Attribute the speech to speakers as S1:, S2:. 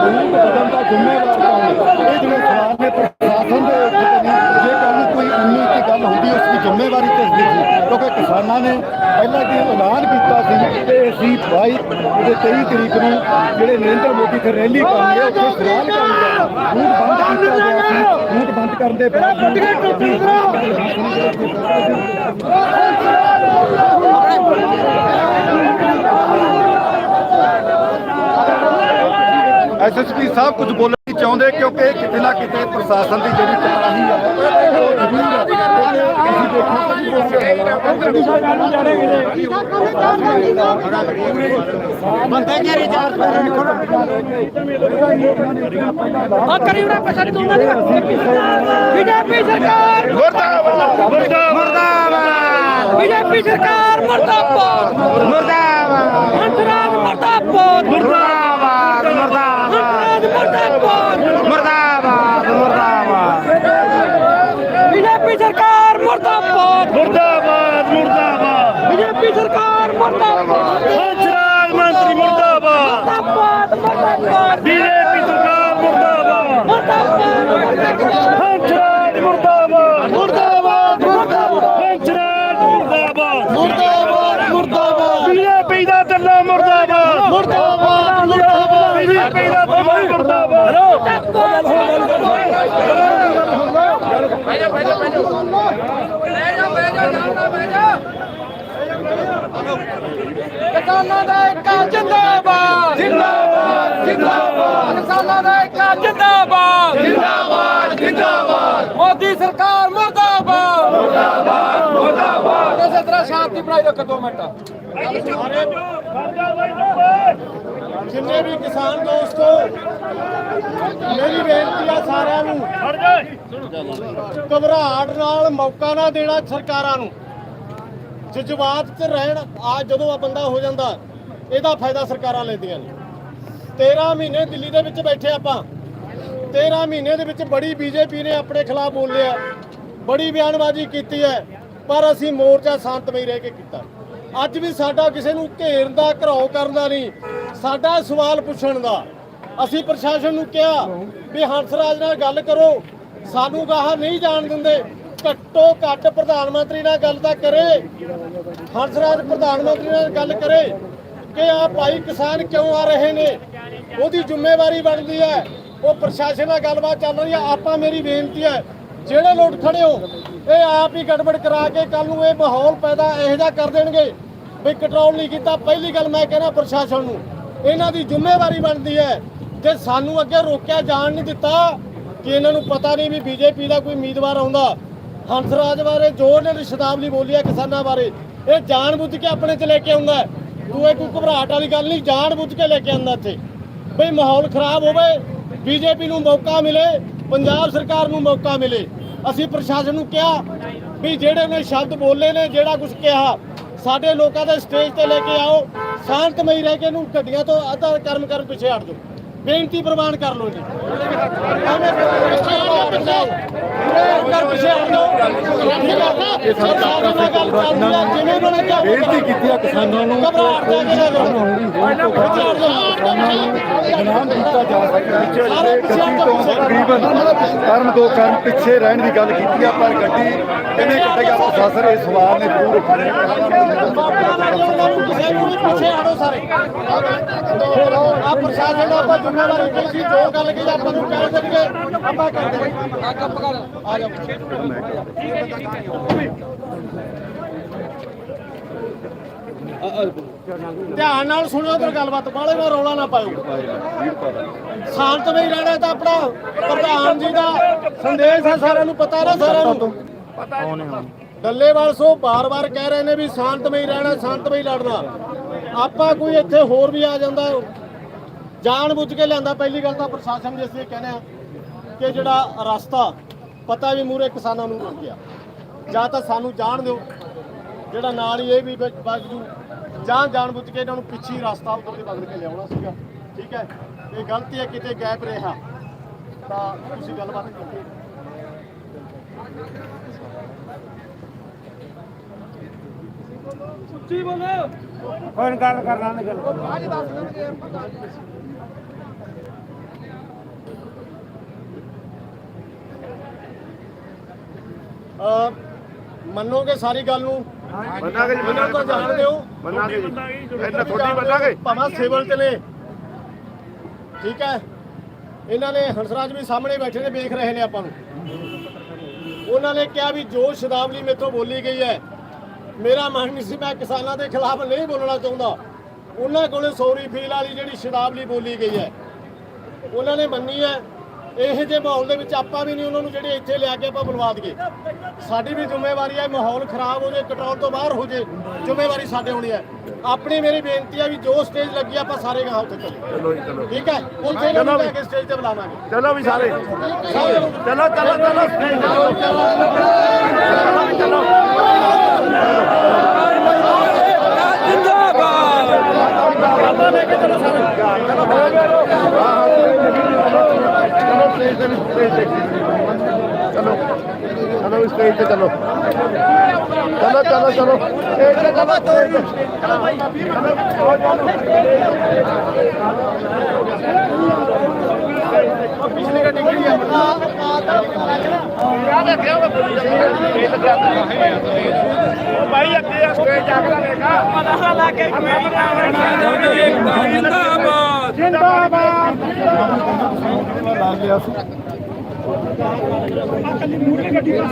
S1: ਬਦਲਣ ਦਾ ਜ਼ਿੰਮੇਵਾਰ ਕੌਣ ਹੈ। ਇਹ ਜਿਹੜੇ ਸਵਾਲ ਨੇ ਪ੍ਰਸ਼ਾਸਨ ਦੇ ਉੱਤੇ ਜੇ ਕੱਲ ਕੋਈ ਉਨੀ ਦੀ ਗੱਲ ਹੁੰਦੀ ਉਸ ਦੀ ਜ਼ਿੰਮੇਵਾਰੀ ਤੇ ਸੀ। ਕਿਉਂਕਿ ਕਿਸਾਨਾਂ ਨੇ ਪਹਿਲਾਂ ਕੀ ਐਲਾਨ ਕੀਤਾ ਸੀ ਕਿ ਅਸੀਂ 22 ਤੇ 23 ਤਰੀਕ ਨੂੰ ਜਿਹੜੇ ਨਰਿੰਦਰ ਮੋਦੀ ਤੇ ਰੈਲੀ ਕਰਨਗੇ ਉੱਥੇ ਸਵਾਲ ਕਰਨਗੇ ਰੂਟ ਬੰਦ ਕੀਤਾ ਗਿਆ ਸੀ। ਰੂਟ ਬੰਦ ਕਰਨ ਦੇ ਐਸਐਸਪੀ ਸਾਹਿਬ ਕੁਝ ਬੋਲਣਾ ਨਹੀਂ ਚਾਹੁੰਦੇ ਕਿਉਂਕਿ ਕਿਤੇ ਨਾ ਕਿਤੇ ਪ੍ਰਸ਼ਾਸਨ ਦੀ ਜਿਹੜੀ ਕਪਾਹੀ ਹੈ ਉਹ ਜ਼ਰੂਰ ਹੈ
S2: ਆ। ਕਰੀ ਉਹਨਾਂ ਪੈਸਾ ਨਹੀਂ ਦੋਨਾਂ ਦੀ ਬੀਜੇਪੀ ਸਰਕਾਰ
S3: ਮੁਰਦਾਬਾਦ! ਮੁਰਦਾਬਾਦ
S2: ਬੀਜੇਪੀ ਸਰਕਾਰ ਮਰਦਾਬਾਦ!
S3: ਮੁਰਦਾਬਾਦ।
S2: ਹੰਸਰਾਜ ਮਰਦਾਬਾਦ!
S3: ਮੁਰਦਾਬਾਦ।
S2: ਮਰਦਾਬਾਦ।
S3: ਮੁਰਦਾਬਾਦ
S2: ਬੀਜੇਪੀ ਸਰਕਾਰ ਮਰਦਾਬਾਦ।
S3: ਮੁਰਦਾਬਾਦ ਮੁਰਦਾਬਾਦ।
S2: ਬੀਜੇਪੀ ਸਰਕਾਰ ਮਰਦਾਬਾਦ।
S3: ਹੰਸਰਾਜ ਮੰਤਰੀ ਮੁਰਦਾਬਾਦ।
S2: ਮਰਦਾਬਾਦ ਮਰਦਾਬਾਦ।
S3: ਬੀਜੇਪੀ ਸਰਕਾਰ ਮੁਰਦਾਬਾਦ।
S2: ਮਰਦਾਬਾਦ
S3: ਹੰਸਰਾਜ ਮੁਰਦਾਬਾਦ। ਮੁਰਦਾਬਾਦ ਮੁਰਦਾਬਾਦ। ਹੰਸਰਾਜ ਮੁਰਦਾਬਾਦ।
S1: ਮੁਰਦਾਬਾਦ ਮੁਰਦਾਬਾਦ।
S3: ਬੀਜੇਪੀ ਦਾ ਦੱਲਾ ਮੁਰਦਾਬਾਦ।
S1: ਮੁਰਦਾਬਾਦ
S3: ਬੀਜੇਪੀ ਦਾ ਦੱਲਾ ਮੁਰਦਾਬਾਦ
S2: ਕਿਸਾਨਾਂ ਦਾ ਇੱਕ ਜਿੰਦਾਬਾਦ ਜਿੰਦਾਬਾਦ। ਜਿੰਦਾਬਾਦ ਕਿਸਾਨਾਂ ਦਾ ਇੱਕ ਜਿੰਦਾਬਾਦ ਜਿੰਦਾਬਾਦ ਜਿੰਦਾਬਾਦ ਮੋਦੀ ਸਰਕਾਰ ਮੁਰਦਾਬਾਦ। ਮੁਰਦਾਬਾਦ ਮੁਰਦਾਬਾਦ। ਇਸੇ ਤਰ੍ਹਾਂ ਸ਼ਾਂਤੀ ਬਣਾਈ ਰੱਖੋ ਦੋ ਮਿੰਟ।
S1: ਜਿੰਨੇ ਵੀ ਕਿਸਾਨ ਦੋਸਤੋ, ਮੇਰੀ ਬੇਨਤੀ ਆ ਸਾਰਿਆਂ ਨੂੰ, ਘਬਰਾਹਟ ਨਾਲ ਮੌਕਾ ਨਾ ਦੇਣਾ ਸਰਕਾਰਾਂ ਨੂੰ। ਜਜ਼ਬਾਤ 'ਚ ਰਹਿਣ ਆ ਜਦੋਂ ਆ ਬੰਦਾ ਹੋ ਜਾਂਦਾ, ਇਹਦਾ ਫਾਇਦਾ ਸਰਕਾਰਾਂ ਲੈਂਦੀਆਂ ਨੇ। 13 ਮਹੀਨੇ ਦਿੱਲੀ ਦੇ ਵਿੱਚ ਬੈਠੇ ਆਪਾਂ। 13 ਮਹੀਨੇ ਦੇ ਵਿੱਚ ਬੜੀ ਬੀਜੇਪੀ ਨੇ ਆਪਣੇ ਖਿਲਾਫ ਬੋਲਿਆ। ਬੜੀ ਬਿਆਨਬਾਜ਼ੀ ਕੀਤੀ ਹੈ, ਪਰ ਅਸੀਂ ਮੋਰਚਾ ਸ਼ਾਂਤਮਈ ਰਹਿ ਕੇ ਕੀਤਾ। ਅੱਜ ਵੀ ਸਾਡਾ ਕਿਸੇ ਨੂੰ ਘੇਰਨ ਦਾ, ਘਰਾਓ ਕਰਨ ਦਾ ਨਹੀਂ। ਸਾਡਾ ਸਵਾਲ ਪੁੱਛਣ ਦਾ। ਅਸੀਂ ਪ੍ਰਸ਼ਾਸਨ ਨੂੰ ਕਿਹਾ ਵੀ ਹੰਸਰਾਜ ਨਾਲ ਗੱਲ ਕਰੋ। ਸਾਨੂੰ ਗਾਹਾਂ ਨਹੀਂ ਜਾਣ ਦਿੰਦੇ। ਘੱਟੋ ਘੱਟ ਪ੍ਰਧਾਨ ਮੰਤਰੀ ਨਾਲ ਗੱਲ ਤਾਂ ਕਰੇ। ਹੰਸਰਾਜ ਪ੍ਰਧਾਨ ਮੰਤਰੀ ਨਾਲ ਗੱਲ ਕਰੇ ਕਿ ਆ ਭਾਈ ਕਿਸਾਨ ਕਿਉਂ ਆ ਰਹੇ ਨੇ? ਉਹਦੀ ਜ਼ਿੰਮੇਵਾਰੀ ਬਣਦੀ ਹੈ। ਉਹ ਪ੍ਰਸ਼ਾਸਨ ਨਾਲ ਗੱਲਬਾਤ ਚੱਲ ਰਹੀ ਹੈ। ਆਪਾਂ ਮੇਰੀ ਬੇਨਤੀ ਹੈ, ਜਿਹੜੇ ਲੋਕ ਖੜੇ ਹੋ ਇਹ ਆਪ ਹੀ ਗੜਬੜ ਕਰਾ ਕੇ ਕੱਲ ਨੂੰ ਇਹ ਮਾਹੌਲ ਪੈਦਾ ਇਹੋ ਜਿਹਾ ਕਰ ਦੇਣਗੇ ਵੀ ਕੰਟਰੋਲ ਨਹੀਂ ਕੀਤਾ। ਪਹਿਲੀ ਗੱਲ ਮੈਂ ਕਹਿੰਦਾ ਪ੍ਰਸ਼ਾਸਨ ਨੂੰ, ਇਹਨਾਂ ਦੀ ਜ਼ਿੰਮੇਵਾਰੀ ਬਣਦੀ ਹੈ। ਜੇ ਸਾਨੂੰ ਅੱਗੇ ਰੋਕਿਆ ਜਾਣ ਨਹੀਂ ਦਿੱਤਾ, ਕਿ ਇਹਨਾਂ ਨੂੰ ਪਤਾ ਨਹੀਂ ਵੀ ਬੀਜੇਪੀ ਦਾ ਕੋਈ ਉਮੀਦਵਾਰ ਆਉਂਦਾ। ਹੰਸਰਾਜ ਬਾਰੇ ਜ਼ੋਰ ਨੇ ਸ਼ਤਾਬਦੀ ਬੋਲੀ ਹੈ ਕਿਸਾਨਾਂ ਬਾਰੇ, ਇਹ ਜਾਣਬੁੱਝ ਕੇ ਆਪਣੇ ਚ ਲੈ ਕੇ ਆਉਂਦਾ ਹੈ। ਤੂੰ ਇਹ ਕੋਈ ਘਬਰਾਹਟ ਵਾਲੀ ਗੱਲ ਨਹੀਂ, ਜਾਣਬੁੱਝ ਕੇ ਲੈ ਕੇ ਆਉਂਦਾ ਇੱਥੇ। ਬਈ ਮਾਹੌਲ ਖਰਾਬ ਹੋਵੇ, ਬੀਜੇਪੀ ਨੂੰ ਮੌਕਾ ਮਿਲੇ, ਪੰਜਾਬ ਸਰਕਾਰ ਨੂੰ ਮੌਕਾ ਮਿਲੇ। ਅਸੀਂ ਪ੍ਰਸ਼ਾਸਨ ਨੂੰ ਕਿਹਾ ਵੀ ਜਿਹੜੇ ਨੇ ਸ਼ਬਦ ਬੋਲੇ ਨੇ ਜਿਹੜਾ ਕੁਝ ਕਿਹਾ ਸਾਡੇ ਲੋਕਾਂ ਦੇ ਸਟੇਜ ਤੇ ਲੈ ਕੇ ਆਓ ਸ਼ਾਂਤਮਈ ਰਹਿ ਕੇ ਇਹਨੂੰ ਗੱਡੀਆਂ ਤੋਂ ਅੱਧਾ ਕਰਮ ਕਰਨ ਪਿੱਛੇ ਹਟ ਜਾਓ। ਬੇਨਤੀ ਪ੍ਰਵਾਨ ਕਰ ਲਓ ਜੀ।
S4: ਬੇਨਤੀ ਕੀਤੀ ਆ ਕਿਸਾਨਾਂ ਨੂੰ।
S1: ਘਬਰਾਹਟ ਦਾ ਜਿਹੜਾ
S4: ਇਨਾਮ ਦਿੱਤਾ ਜਾ ਸਕਦਾ ਪਿੱਛੇ ਗੱਡੀ ਤੋਂ ਤਕਰੀਬਨ ਕਰਨ ਦੋ ਕਰਨ ਪਿੱਛੇ ਰਹਿਣ ਦੀ ਗੱਲ ਕੀਤੀ ਆ, ਪਰ ਗੱਡੀ ਕਿਵੇਂ ਕੱਢੇਗਾ ਪ੍ਰਸ਼ਾਸਨ ਇਹ ਸਵਾਲ ਨੇ ਜ਼ਰੂਰ ਉਠਾਣੇ
S1: ਪਿੱਛੇ ਹਟੋ ਸਾਰੇ ਆ? ਪ੍ਰਸ਼ਾਸਨ ਦਾ ਆਪਾਂ ਜ਼ਿੰਮੇਵਾਰੀ ਲਈ ਸੀ ਜੋ ਗੱਲ ਕੀ ਆਪਾਂ ਨੂੰ ਕਹਿ ਦੇਣਗੇ ਆਪਾਂ ਕਰ ਦੇਣਗੇ ਆ। ਕੱਪ ਕਰ ਆ ਜਾਓ ਧਿਆਨ ਨਾਲ ਸੁਣਿਓ ਤੇ ਗੱਲਬਾਤ ਬਾਲੇ ਨਾਲ ਰੌਲਾ ਨਾ ਪਾਇਓ। ਸ਼ਾਂਤਮਈ ਰਹਿਣਾ ਤਾਂ ਆਪਣਾ ਪ੍ਰਧਾਨ ਜੀ ਦਾ ਸੰਦੇਸ਼ ਹੈ, ਸਾਰਿਆਂ ਨੂੰ ਪਤਾ ਨਾ ਸਾਰਿਆਂ ਨੂੰ। ਡੱਲੇਵਾਲ ਸੋ ਬਾਰ-ਬਾਰ ਕਹਿ ਰਹੇ ਨੇ ਵੀ ਸ਼ਾਂਤਮਈ ਰਹਿਣਾ ਸ਼ਾਂਤਮਈ ਲੜਨਾ। ਆਪਾਂ ਕੋਈ ਇੱਥੇ ਹੋਰ ਵੀ ਆ ਜਾਂਦਾ ਜਾਣ ਬੁੱਝ ਕੇ ਲਿਆਂਦਾ। ਪਹਿਲੀ ਗੱਲ ਤਾਂ ਪ੍ਰਸ਼ਾਸਨ ਜਿਸ ਨੇ ਕਹਿੰਦੇ ਆ ਕਿ ਜਿਹੜਾ ਰਸਤਾ, ਪਤਾ ਵੀ ਮੂਰੇ ਕਿਸਾਨਾਂ ਨੂੰ ਰੁਕ ਗਿਆ। ਜਾਂ ਤਾਂ ਸਾਨੂੰ ਜਾਣ ਦਿਓ, ਜਿਹੜਾ ਨਾਲ ਹੀ ਇਹ ਵੀ ਵਿੱਚ ਜਾਂ ਜਾਣ ਬੁੱਝ ਕੇ ਇਹਨਾਂ ਨੂੰ ਪਿੱਛੇ ਰਸਤਾ ਉੱਧਰ ਦੇ ਬਦਲ ਕੇ ਲਿਆਉਣਾ ਸੀਗਾ। ਠੀਕ ਹੈ? ਇਹ ਗਲਤੀ ਹੈ ਕਿਤੇ ਗੈਪ ਰਿਹਾ। ਤਾਂ ਤੁਸੀਂ ਗੱਲਬਾਤ ਕਰੋ
S3: ਉੱਚੀ ਬੋਲੋ। ਕੋਈ ਗੱਲ ਕਰ ਲਾਂਗੇ ਗੱਲ
S1: ਬਾਅਦ ਮੰਨੋਗੇ ਸਾਰੀ ਗੱਲ ਨੂੰ?
S4: ਮੰਨਾਂਗੇ ਜੀ
S1: ਇਹਨਾਂ ਤੋਂ ਜਾਣਦੇ ਹੋ
S4: ਮੰਨਾਂਗੇ ਜੀ। ਇਹਨਾਂ ਥੋੜੀ ਮੰਨਾਂਗੇ।
S1: ਭਾਵੇਂ ਸਿਵਲ ਤੇ ਨੇ। ਠੀਕ ਹੈ? ਇਹਨਾਂ ਨੇ ਹੰਸਰਾਜ ਵੀ ਸਾਹਮਣੇ ਬੈਠੇ ਨੇ ਵੇਖ ਰਹੇ ਨੇ ਆਪਾਂ ਨੂੰ। ਉਹਨਾਂ ਨੇ ਕਿਹਾ ਵੀ ਜੋ ਸ਼ਬਦਾਵਲੀ ਮੇਥੋਂ ਬੋਲੀ ਗਈ ਹੈ ਮੇਰਾ ਮਨ ਨਹੀਂ ਸੀ ਮੈਂ ਕਿਸਾਨਾਂ ਦੇ ਖਿਲਾਫ ਨਹੀਂ ਬੋਲਣਾ ਚਾਹੁੰਦਾ। ਉਹਨਾਂ ਕੋਲੇ ਸੌਰੀ ਫੀਲ ਵਾਲੀ ਜਿਹੜੀ ਸ਼ਬਦਾਵਲੀ ਬੋਲੀ ਗਈ ਹੈ ਉਹਨਾਂ ਨੇ ਮੰਨੀ ਹੈ। ਇਹੋ ਜਿਹੇ ਮਾਹੌਲ ਦੇ ਵਿੱਚ ਆਪਾਂ ਵੀ ਨਹੀਂ ਉਹਨਾਂ ਨੂੰ ਜਿਹੜੇ ਇੱਥੇ ਲਿਆ ਕੇ ਆਪਾਂ ਬੁਲਵਾ ਦਈਏ। ਸਾਡੀ ਵੀ ਜ਼ਿੰਮੇਵਾਰੀ ਹੈ ਮਾਹੌਲ ਖਰਾਬ ਹੋ ਜੇ ਕੰਟਰੋਲ ਤੋਂ ਬਾਹਰ ਹੋ ਜੇ ਜ਼ਿੰਮੇਵਾਰੀ ਸਾਡੇ ਹੋਣੀ ਹੈ ਆਪਣੀ ਮੇਰੀ ਬੇਨਤੀ ਹੈ ਵੀ ਜੋ ਸਟੇਜ ਲੱਗੀ ਆਪਾਂ ਸਾਰੇ ਗਾਂ ਉੱਥੇ ਚੱਲੇ
S4: ਚਲੋ ਜੀ ਚਲੋ।
S1: ਠੀਕ ਹੈ ਉੱਥੇ ਨੂੰ ਲੈ ਕੇ ਸਟੇਜ ਤੇ ਬੁਲਾਵਾਂਗੇ।
S4: ਚਲੋ ਵੀ ਸਾਰੇ।
S1: ਸਾਰੇ। ਨੂੰ
S4: ਚਲੋ ਚਲੋ ਚਲੋ ਚਲੋ। ਚਲੋ। ਚਲੋ ਤੇ ਚਲੋ। ਚਲੋ ਚਲੋ ਚਲੋ।
S3: ਸਟੇਜ ਅਗਲਾ ਦੇਖਾ
S2: ਜਿੰਦਾਬਾਦ
S3: ਜਿੰਦਾਬਾਦ